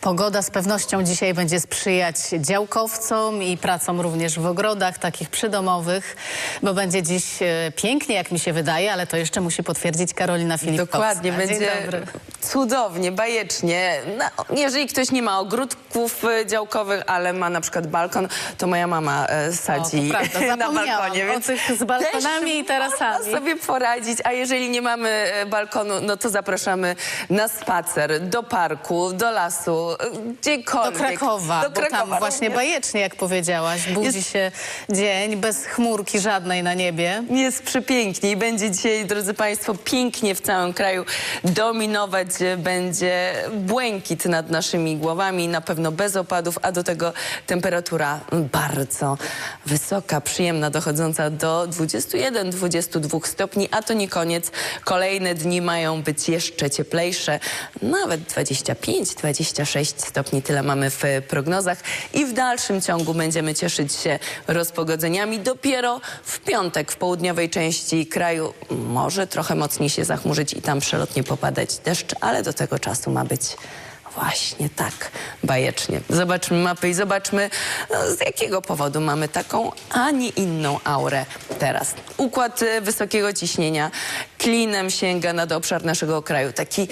Pogoda z pewnością dzisiaj będzie sprzyjać działkowcom i pracom również w ogrodach takich przydomowych, bo będzie dziś e, pięknie, jak mi się wydaje, ale to jeszcze musi potwierdzić Karolina Filipkowska. Dokładnie, będzie dobry. Cudownie, bajecznie. No, jeżeli ktoś nie ma ogródków e, działkowych, ale ma na przykład balkon, to moja mama e, O, sadzi to prawda, na balkonie. o więc z balkonami i tarasami. Można sobie poradzić, a jeżeli nie mamy e, balkonu, no to zapraszamy na spacer, do parku, do lasu, e, Do gdziekolwiek. Krakowa, Do bo tam Krakowa właśnie bajecznie, jak powiedziałaś, budzi Jest- się dzień bez chmurki żadnej na niebie. Jest przepięknie i będzie dzisiaj, drodzy Państwo, pięknie w całym kraju dominować będzie błękit nad naszymi głowami, na pewno bez opadów, a do tego temperatura bardzo wysoka, przyjemna, dochodząca do 21-22 stopni, a to nie koniec. Kolejne dni mają być jeszcze cieplejsze, nawet 25-26 stopni, tyle mamy w prognozach i w dalszym ciągu będziemy cieszyć się rozpogodzeniami. Dopiero w piątek w południowej części kraju może trochę mocniej się zachmurzyć i tam przelotnie popadać deszcz, ale do tego czasu ma być właśnie tak bajecznie. Zobaczmy mapy i zobaczmy no, z jakiego powodu mamy taką, a nie inną aurę teraz. Układ e, wysokiego ciśnienia klinem sięga nad obszar naszego kraju. Taki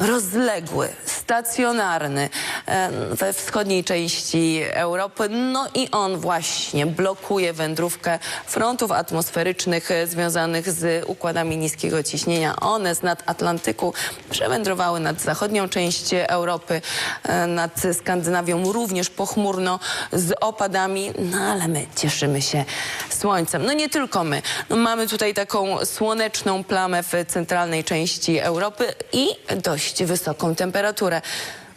rozległy, stacjonarny e, we wschodniej części Europy. No i on właśnie blokuje wędrówkę frontów atmosferycznych e, związanych z układami niskiego ciśnienia. One z nad Atlantyku przewędrowały nad zachodnią część Europy, e, nad Skandynawią również pochmurno z opadami, no ale my cieszymy się słońcem. No nie tylko my. No, mamy tutaj taką słoneczną plamę w centralnej części Europy i dość wysoką temperaturę.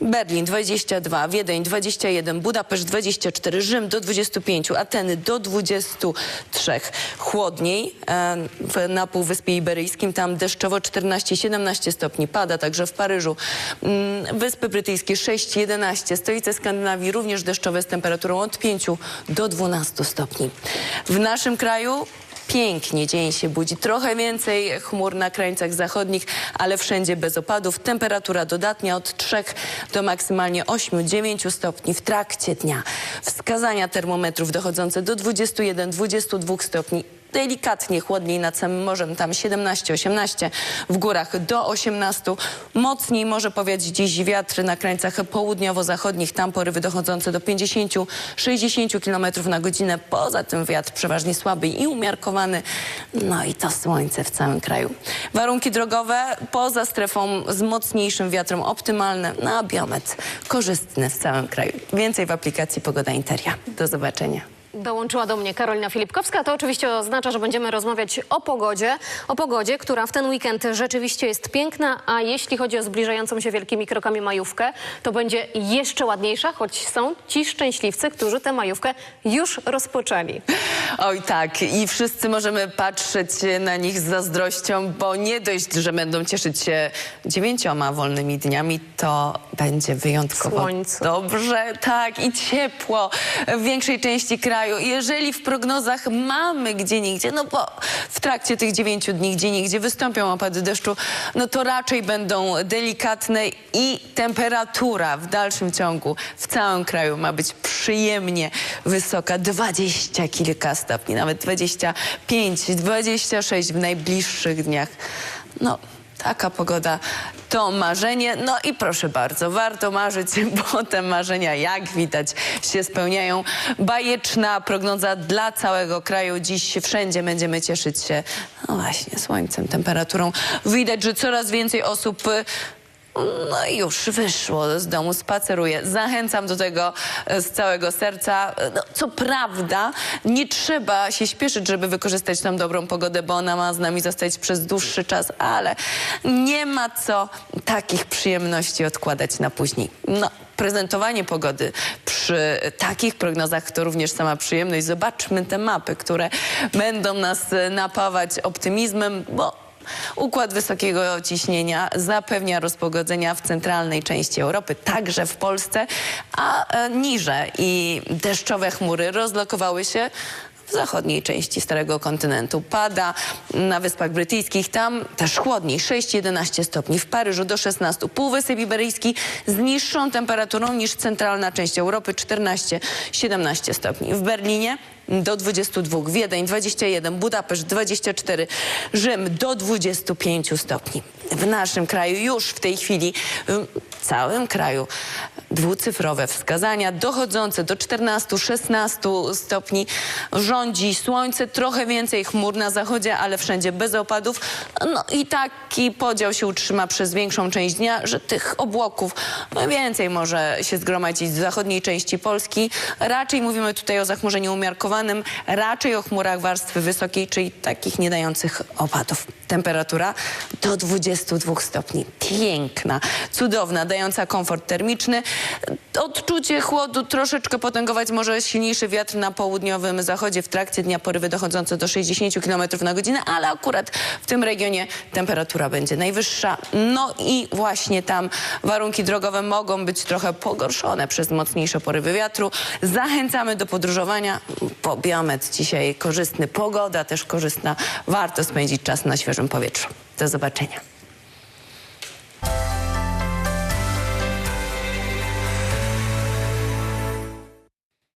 Berlin 22, Wiedeń 21, Budapeszt 24, Rzym do 25, Ateny do 23. Chłodniej e, na Półwyspie Iberyjskim, tam deszczowo 14-17 stopni, pada także w Paryżu. Mm, Wyspy Brytyjskie 6-11, stolice Skandynawii również deszczowe z temperaturą od 5 do 12 stopni. W naszym kraju Pięknie dzień się budzi. Trochę więcej chmur na krańcach zachodnich, ale wszędzie bez opadów. Temperatura dodatnia od 3 do maksymalnie 8-9 stopni w trakcie dnia. Wskazania termometrów dochodzące do 21-22 stopni. Delikatnie chłodniej nad samym morzem, tam 17-18, w górach do 18. Mocniej może powiać dziś wiatr na krańcach południowo-zachodnich, tam porywy dochodzące do 50-60 km na godzinę. Poza tym wiatr przeważnie słaby i umiarkowany. No i to słońce w całym kraju. Warunki drogowe poza strefą z mocniejszym wiatrem optymalne, no a biometr korzystny w całym kraju. Więcej w aplikacji Pogoda Interia. Do zobaczenia. Dołączyła do mnie Karolina Filipkowska. To oczywiście oznacza, że będziemy rozmawiać o pogodzie. O pogodzie, która w ten weekend rzeczywiście jest piękna, a jeśli chodzi o zbliżającą się wielkimi krokami majówkę, to będzie jeszcze ładniejsza, choć są ci szczęśliwcy, którzy tę majówkę już rozpoczęli. Oj tak, i wszyscy możemy patrzeć na nich z zazdrością, bo nie dość, że będą cieszyć się dziewięcioma wolnymi dniami, to będzie wyjątkowo Słońce. dobrze, tak, i ciepło w większej części kraju. Jeżeli w prognozach mamy gdzie niegdzie, no bo w trakcie tych dziewięciu dni gdzie niegdzie wystąpią opady deszczu, no to raczej będą delikatne i temperatura w dalszym ciągu w całym kraju ma być przyjemnie wysoka, 20 kilka stopni, nawet 25, 26 w najbliższych dniach. No, taka pogoda to marzenie. No i proszę bardzo, warto marzyć, bo te marzenia, jak widać, się spełniają. Bajeczna prognoza dla całego kraju. Dziś wszędzie będziemy cieszyć się, no właśnie, słońcem, temperaturą. Widać, że coraz więcej osób y, no i już wyszło z domu, spaceruje. Zachęcam do tego e, z całego serca. No, co prawda, nie trzeba się śpieszyć, żeby wykorzystać tą dobrą pogodę, bo ona ma z nami zostać przez dłuższy czas, ale nie ma co takich przyjemności odkładać na później. No, prezentowanie pogody przy takich prognozach to również sama przyjemność. Zobaczmy te mapy, które będą nas e, napawać optymizmem, bo Układ wysokiego ciśnienia zapewnia rozpogodzenia w centralnej części Europy, także w Polsce, a e, niże i deszczowe chmury rozlokowały się w zachodniej części Starego Kontynentu. Pada na Wyspach Brytyjskich, tam też chłodniej, 6-11 stopni. W Paryżu do 16. Półwysep Iberyjski z niższą temperaturą niż centralna część Europy, 14-17 stopni. W Berlinie do 22, Wiedeń 21, Budapeszt 24, Rzym do 25 stopni. W naszym kraju już w tej chwili, w całym kraju dwucyfrowe wskazania dochodzące do 14-16 stopni. Rządzi słońce, trochę więcej chmur na zachodzie, ale wszędzie bez opadów. No i taki podział się utrzyma przez większą część dnia, że tych obłoków więcej może się zgromadzić w zachodniej części Polski. Raczej mówimy tutaj o zachmurzeniu umiarkowanym, raczej o chmurach warstwy wysokiej, czyli takich nie dających opadów. Temperatura do 22 stopni. Piękna, cudowna, dająca komfort termiczny. Odczucie chłodu troszeczkę potęgować może silniejszy wiatr na południowym zachodzie. W trakcie dnia porywy dochodzące do 60 km na godzinę, ale akurat w tym regionie temperatura będzie najwyższa. No i właśnie tam warunki drogowe mogą być trochę pogorszone przez mocniejsze porywy wiatru. Zachęcamy do podróżowania. Po biometr dzisiaj korzystny, pogoda też korzystna. Warto spędzić czas na świeżym powietrzu. Do zobaczenia.